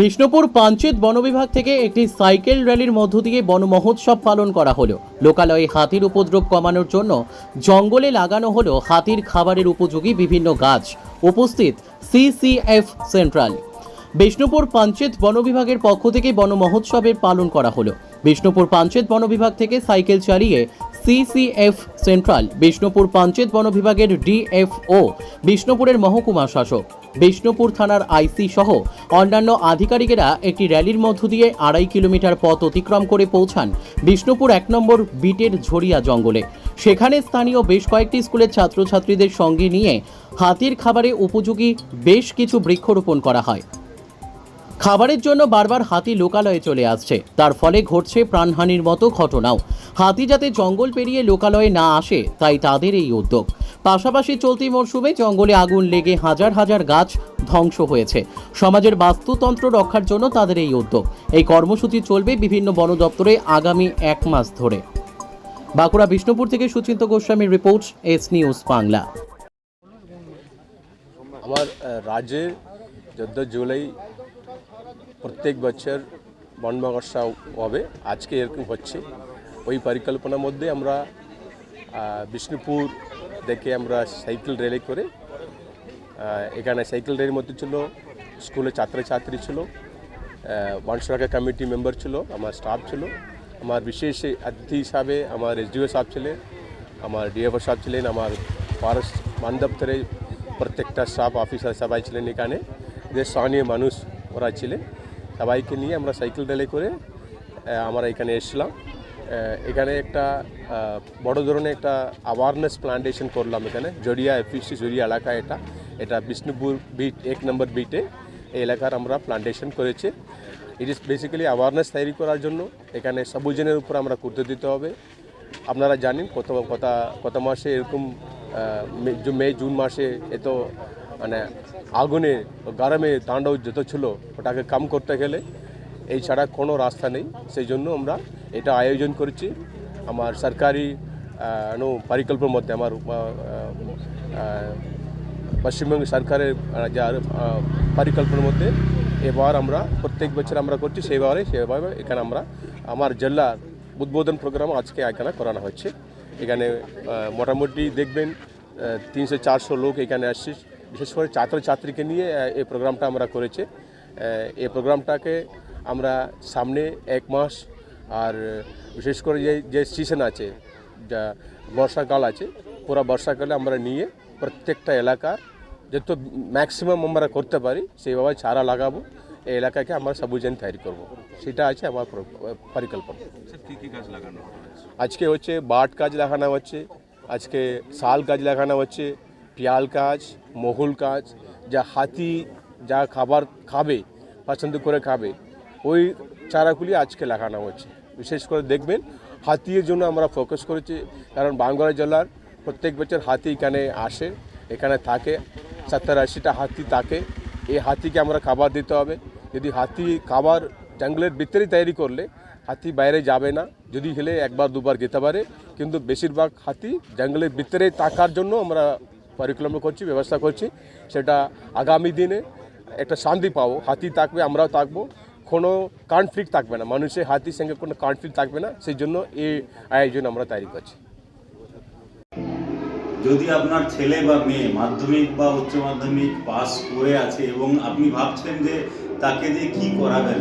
বিষ্ণুপুর পাঞ্চেত বন বিভাগ থেকে একটি সাইকেল র্যালির মধ্য দিয়ে বন মহোৎসব পালন করা হলো। লোকালয়ে হাতির উপদ্রব কমানোর জন্য জঙ্গলে লাগানো হলো হাতির খাবারের উপযোগী বিভিন্ন গাছ। উপস্থিত সিসিএফ সেন্ট্রাল। বিষ্ণুপুর পাঞ্চেত বন বিভাগের পক্ষ থেকে বন মহোৎসবের পালন করা হলো। বিষ্ণুপুর পাঞ্চেত বন বিভাগ থেকে সাইকেল চালিয়ে সিসিএফ সেন্ট্রাল বিষ্ণুপুর পঞ্চায়েত বন বিভাগের ডিএফও বিষ্ণুপুরের মহকুমা শাসক। বিষ্ণুপুর থানার আইসি সহ অন্যান্য আধিকারিকেরা একটি র্যালির মধ্য দিয়ে আড়াই কিলোমিটার পথ অতিক্রম করে পৌঁছান বিষ্ণুপুর এক নম্বর বিটের ঝরিয়া জঙ্গলে। সেখানে স্থানীয় বেশ কয়েকটি স্কুলের ছাত্রছাত্রীদের সঙ্গে নিয়ে হাতির খাবারে উপযোগী বেশ কিছু বৃক্ষরোপণ করা হয়। খাবারের জন্য বারবার হাতি লোকালয়ে চলে আসছে। তার ফলে ঘটছে প্রাণহানির মতো ঘটনাও। হাতি যাতে জঙ্গল পেরিয়ে লোকালয়ে না আসে, তাই তাদের এই উদ্যোগ। পাশাপাশি চলতি মরশুমে জঙ্গলে আগুন লেগে হাজার হাজার গাছ ধ্বংস হয়েছে। সমাজের বাস্তুতন্ত্র রক্ষার জন্য তাদের এই উদ্যোগ। এই কর্মসূচি চলবে বিভিন্ন বন দপ্তরে আগামী এক মাস ধরে। বাঁকুড়া, বিষ্ণুপুর থেকে সুচিন্ত গোস্বামীর রিপোর্ট, এস নিউজ বাংলা। আমার রাজ্যে চোদ্দ জুলাই প্রত্যেক বছর বন মহোৎসব হবে। আজকে এরকম হচ্ছে। ওই পরিকল্পনার মধ্যে আমরা বিষ্ণুপুর দেখে আমরা সাইকেল র্যালি করে এখানে সাইকেল র্যালির মধ্যে ছিল স্কুলের ছাত্রছাত্রী ছিল বন সুরক্ষা কমিটি মেম্বার ছিল, আমার স্টাফ ছিল, আমার বিশেষ অতিথি হিসাবে আমার এসডিও সাহেব ছিলেন, আমার ডিএফও সাহেব ছিলেন, আমার ফরেস্ট মান দপ্তরে প্রত্যেকটা স্টাফ অফিসার সবাই ছিলেন এখানে। যে স্থানীয় মানুষ ওরা ছিলেন। সবাইকে নিয়ে আমরা সাইকেল র্যালি করে আমরা এখানে এসেছিলাম। এখানে একটা বড় ধরনের একটা অ্যাওয়ারনেস প্লান্টেশন করলাম এখানে, জড়িয়া এফিসি জড়িয়া এলাকা এটা। এটা বিষ্ণুপুর বিট এক নম্বর বিটে এই এলাকার আমরা প্লান্টেশন করেছি। ইট ইস বেসিক্যালি অ্যাওয়ারনেস তৈরি করার জন্য এখানে সবুজেনের উপর আমরা গুরুত্ব দিতে হবে। আপনারা জানেন কত কত কত মাসে এরকম মে, জুন মাসে এত মানে আগুনে গরমে তাণ্ডব যত ছিল, ওটাকে কাম করতে গেলে এই ছাড়া কোনো রাস্তা নেই। সেই জন্য আমরা এটা আয়োজন করেছি। আমার সরকারি পরিকল্পনার মধ্যে আমার পশ্চিমবঙ্গ সরকারের যা পরিকল্পনার মধ্যে এবার আমরা প্রত্যেক বছর আমরা করছি সেবারে সেভাবে এখানে আমরা আমার জেলার উদ্বোধন প্রোগ্রাম আজকে এখানে করানো হচ্ছে। এখানে মোটামুটি দেখবেন তিনশো চারশো লোক এখানে আসছে। বিশেষ করে ছাত্রছাত্রীকে নিয়ে এই প্রোগ্রামটা আমরা করেছি। এই প্রোগ্রামটাকে আমরা সামনে এক মাস আর বিশেষ করে যে যে সিজন আছে যা বর্ষাকাল আছে পুরো বর্ষাকালে আমরা নিয়ে প্রত্যেকটা এলাকার যত ম্যাক্সিমাম আমরা করতে পারি সেইভাবে চারা লাগাবো এই এলাকাকে আমরা সবুজান তৈরি করব। সেটা আছে আমার পরিকল্পনা। আজকে হচ্ছে বাট কাজ লাগানো হচ্ছে আজকে শাল কাজ লাগানো হচ্ছে পিয়াল কাজ, মহুল কাজ, যা হাতি যা খাবার খাবে, পছন্দ করে খাবে, ওই চারাগুলি আজকে লাগানো হচ্ছে। বিশেষ করে দেখবেন, হাতির জন্য আমরা ফোকাস করেছি, কারণ বাঙ্গুড়া জেলার প্রত্যেক বছর হাতি এখানে আসে, এখানে থাকে সত্তর আশিটা হাতি থাকে, এই হাতিকে আমরা খাবার দিতে হবে। যদি হাতি খাবার জঙ্গলের ভিতরেই তৈরি করলে, হাতি বাইরে যাবে না, যদি হলে একবার দুবার যেতে পারে, কিন্তু বেশিরভাগ হাতি জঙ্গলের ভিতরে থাকার জন্য আমরা পরিকল্পনা করছি, ব্যবস্থা করছি। সেটা আগামী দিনে একটা শান্তি পাবো। হাতি থাকবে, আমরাও থাকব। কোনো কনফ্লিক্ট থাকবে না। মানুষের হাতির সঙ্গে কোনো কনফ্লিক্ট থাকবে না। সেই জন্য এই আয়োজন আমরা তৈরি করছি। যদি আপনার ছেলে বা মেয়ে মাধ্যমিক বা উচ্চ মাধ্যমিক পাস করে আছে এবং আপনি ভাবছেন যে তাকে দিয়ে কি করাবেন,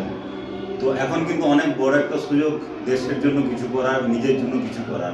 তো এখন কিন্তু অনেক বড় একটা সুযোগ দেশের জন্য কিছু করার, নিজের জন্য কিছু করার।